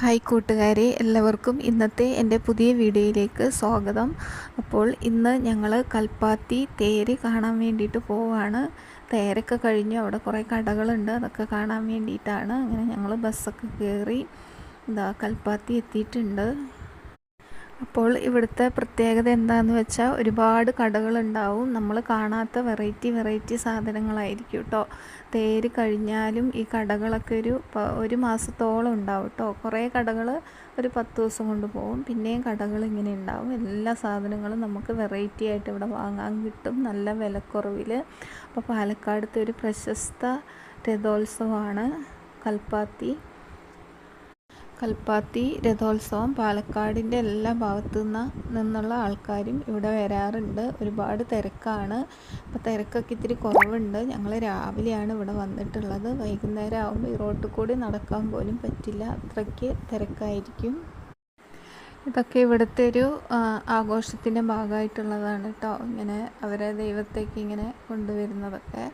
Hi കൂട്ടുകാരെ എല്ലാവർക്കും ഇന്നത്തെ എന്റെ പുതിയ വീഡിയോയിലേക്ക് സ്വാഗതം. അപ്പോൾ ഇന്ന് ഞങ്ങൾ കൽപ്പാത്തി തേര് കാണാൻ വേണ്ടിയിട്ട് പോവാണ്. തേരൊക്കെ കഴിഞ്ഞു അവിടെ കുറേ കടകളുണ്ട് അതൊക്കെ കാണാൻ വേണ്ടിയിട്ടാണ്. അങ്ങനെ ഞങ്ങൾ ബസ്സൊക്കെ കയറി എന്താ കൽപ്പാത്തി എത്തിയിട്ടുണ്ട്. അപ്പോൾ ഇവിടുത്തെ പ്രത്യേകത എന്താണെന്ന് വെച്ചാൽ ഒരുപാട് കടകളുണ്ടാവും. നമ്മൾ കാണാത്ത വെറൈറ്റി വെറൈറ്റി സാധനങ്ങളായിരിക്കും കേട്ടോ തേര് കഴിഞ്ഞാലും ഈ കടകളൊക്കെ ഒരു ഒരു മാസത്തോളം ഉണ്ടാവും കേട്ടോ കുറേ കടകൾ ഒരു പത്ത് ദിവസം കൊണ്ട് പോകും പിന്നെയും കടകൾ ഇങ്ങനെ ഉണ്ടാവും. എല്ലാ സാധനങ്ങളും നമുക്ക് വെറൈറ്റി ആയിട്ട് ഇവിടെ വാങ്ങാൻ കിട്ടും. നല്ല വിലക്കുറവിൽ അപ്പോൾ പാലക്കാടത്തെ ഒരു പ്രശസ്ത രഥോത്സവമാണ് കൽപ്പാത്തി. കൽപ്പാത്തി രഥോത്സവം പാലക്കാടിന്റെ എല്ലാ ഭാഗത്തു നിന്ന് നിന്നുള്ള ആൾക്കാരും ഇവിടെ വരാറുണ്ട്. ഒരുപാട് തിരക്കാണ്. അപ്പോൾ തിരക്കൊക്കെ ഇത്തിരി കുറവുണ്ട്. ഞങ്ങൾ രാവിലെയാണ് ഇവിടെ വന്നിട്ടുള്ളത്. വൈകുന്നേരം ആകുമ്പോൾ ഈ റോട്ടിൽ കൂടി നടക്കാൻ പോലും പറ്റില്ല. അത്രയ്ക്ക് തിരക്കായിരിക്കും. ഇതൊക്കെ ഇവിടുത്തെ ഒരു ആഘോഷത്തിന്റെ ഭാഗമായിട്ടുള്ളതാണ് കേട്ടോ ഇങ്ങനെ അവരെ ദൈവത്തേക്ക് ഇങ്ങനെ കൊണ്ടുവരുന്നതൊക്കെ.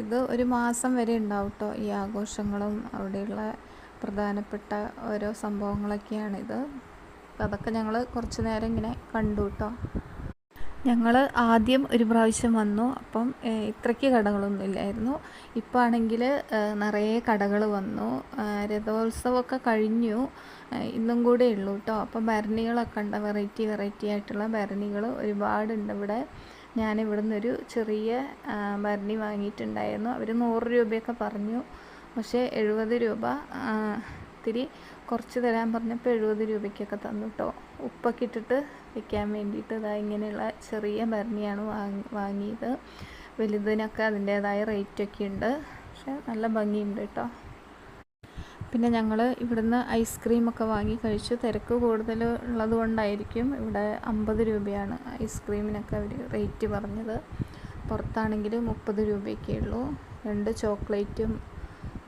ഇത് ഒരു മാസം വരെ ഉണ്ടാവും കേട്ടോ ഈ ആഘോഷങ്ങളും അവിടെയുള്ള പ്രധാനപ്പെട്ട ഓരോ സംഭവങ്ങളൊക്കെയാണിത്. അതൊക്കെ ഞങ്ങൾ കുറച്ച് നേരം ഇങ്ങനെ കണ്ടു കേട്ടോ ഞങ്ങൾ ആദ്യം ഒരു പ്രാവശ്യം വന്നു. അപ്പം ഇത്രയ്ക്ക് കടകളൊന്നും ഇല്ലായിരുന്നു. ഇപ്പോൾ ആണെങ്കിൽ നിറയെ കടകൾ വന്നു. രഥോത്സവമൊക്കെ കഴിഞ്ഞു. ഇന്നും കൂടെ ഉള്ളൂ കേട്ടോ അപ്പം ഭരണികളൊക്കെ ഉണ്ട്. വെറൈറ്റി വെറൈറ്റി ആയിട്ടുള്ള ഭരണികൾ ഒരുപാടുണ്ട് ഇവിടെ. ഞാൻ ഇവിടുന്ന് ഒരു ചെറിയ ഭരണി വാങ്ങിയിട്ടുണ്ടായിരുന്നു. അവർ നൂറ് രൂപയൊക്കെ പറഞ്ഞു. പക്ഷേ എഴുപത് രൂപ ഇത്തിരി കുറച്ച് തരാൻ പറഞ്ഞപ്പോൾ എഴുപത് രൂപയ്ക്കൊക്കെ തന്നു കേട്ടോ ഉപ്പൊക്കെ ഇട്ടിട്ട് വെക്കാൻ വേണ്ടിയിട്ട് ഇതാ ഇങ്ങനെയുള്ള ചെറിയ ഭരണിയാണ് വാങ്ങി വാങ്ങിയത്. വലുതിനൊക്കെ അതിന്റേതായ റേറ്റൊക്കെ ഉണ്ട്. പക്ഷേ നല്ല ഭംഗിയുണ്ട് കേട്ടോ പിന്നെ ഞങ്ങൾ ഇവിടുന്ന് ഐസ്ക്രീമൊക്കെ വാങ്ങി കഴിച്ചു. തിരക്ക് കൂടുതൽ ഉള്ളത് കൊണ്ടായിരിക്കും ഇവിടെ അമ്പത് രൂപയാണ് ഐസ്ക്രീമിനൊക്കെ അവർ റേറ്റ് പറഞ്ഞത്. പുറത്താണെങ്കിൽ മുപ്പത് രൂപയൊക്കെ ഉള്ളൂ. രണ്ട് ചോക്ലേറ്റും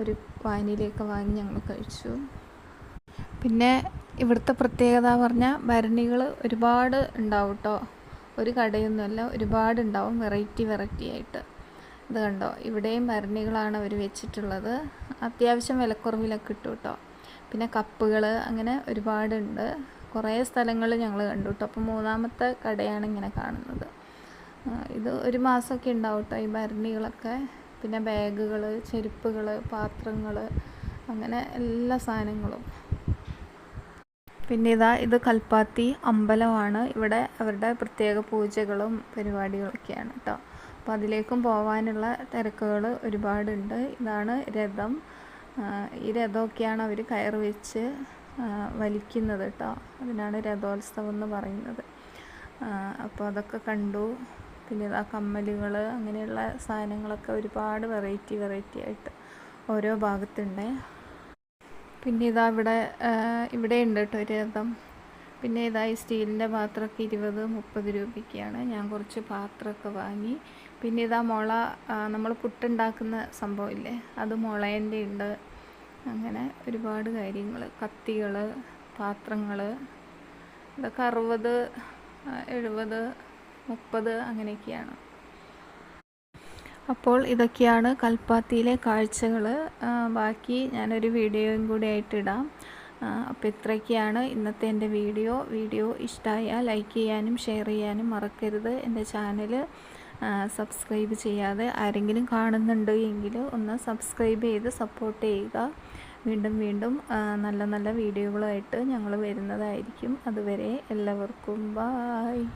ഒരു വാനിലയൊക്കെ വാങ്ങി ഞങ്ങൾ കഴിച്ചു. പിന്നെ ഇവിടുത്തെ പ്രത്യേകത പറഞ്ഞാൽ ഭരണികൾ ഒരുപാട് ഉണ്ടാവും കേട്ടോ ഒരു കടയൊന്നുമല്ല ഒരുപാട് ഉണ്ടാവും വെറൈറ്റി വെറൈറ്റി ആയിട്ട്. ഇത് കണ്ടോ? ഇവിടെയും ഭരണികളാണ് അവർ വെച്ചിട്ടുള്ളത്. അത്യാവശ്യം വിലക്കുറവിലൊക്കെ കിട്ടും കേട്ടോ. പിന്നെ കപ്പുകൾ അങ്ങനെ ഒരുപാടുണ്ട് കുറേ സ്ഥലങ്ങൾ ഞങ്ങൾ കണ്ടു കേട്ടോ. അപ്പോൾ മൂന്നാമത്തെ കടയാണ് ഇങ്ങനെ കാണുന്നത്. ഇത് ഒരു മാസമൊക്കെ ഉണ്ടാവും കേട്ടോ ഈ ഭരണികളൊക്കെ. പിന്നെ ബാഗുകൾ ചെരുപ്പുകൾ പാത്രങ്ങൾ അങ്ങനെ എല്ലാ സാധനങ്ങളും. പിന്നെ ഇതാ ഇത് കൽപ്പാത്തി അമ്പലമാണ്. ഇവിടെ അവരുടെ പ്രത്യേക പൂജകളും പരിപാടികളൊക്കെയാണ് കേട്ടോ. അപ്പോൾ അതിലേക്കും പോകാനുള്ള തിരക്കുകൾ ഒരുപാടുണ്ട്. ഇതാണ് രഥം. ഈ രഥമൊക്കെയാണ് അവർ കയർ വെച്ച് വലിക്കുന്നത് കേട്ടോ. അതിനാണ് രഥോത്സവം എന്ന് പറയുന്നത്. അപ്പോൾ അതൊക്കെ കണ്ടു. പിന്നെ ആ കമ്മലുകൾ അങ്ങനെയുള്ള സാധനങ്ങളൊക്കെ ഒരുപാട് വെറൈറ്റി വെറൈറ്റി ആയിട്ട് ഓരോ ഭാഗത്തുണ്ട്. പിന്നെ ഇതാ ഇവിടെ ഇവിടെ ഉണ്ട് കേട്ടോ രഥം. പിന്നെ ഇതാ ഈ സ്റ്റീലിന്റെ പാത്രമൊക്കെ ഇരുപത് മുപ്പത് രൂപയ്ക്കാണ്. ഞാൻ കുറച്ച് പാത്രമൊക്കെ വാങ്ങി. പിന്നെ ഇതാ മുള നമ്മൾ പുട്ടുണ്ടാക്കുന്ന സംഭവമില്ലേ അത് മുളേന്റെ ഉണ്ട്. അങ്ങനെ ഒരുപാട് കാര്യങ്ങൾ. കത്തികൾ പാത്രങ്ങൾ ഇതൊക്കെ അറുപത് എഴുപത് മുപ്പത് അങ്ങനെയൊക്കെയാണ്. അപ്പോൾ ഇതൊക്കെയാണ് കൽപ്പാത്തിയിലെ കാഴ്ചകൾ ബാക്കി ഞാനൊരു വീഡിയോയും കൂടി ആയിട്ട് ഇടാം. അപ്പോൾ ഇത്രയൊക്കെയാണ് ഇന്നത്തെ എന്റെ വീഡിയോ. വീഡിയോ ഇഷ്ടമായാൽ ലൈക്ക് ചെയ്യാനും ഷെയർ ചെയ്യാനും മറക്കരുത്. എന്റെ ചാനൽ സബ്സ്ക്രൈബ് ചെയ്യാതെ ആരെങ്കിലും കാണുന്നുണ്ട് എങ്കിൽ ഒന്ന് സബ്സ്ക്രൈബ് ചെയ്ത് സപ്പോർട്ട് ചെയ്യുക. വീണ്ടും വീണ്ടും നല്ല നല്ല വീഡിയോകളായിട്ട് ഞങ്ങൾ വരുന്നതായിരിക്കും. അതുവരെ എല്ലാവർക്കും ബായ്.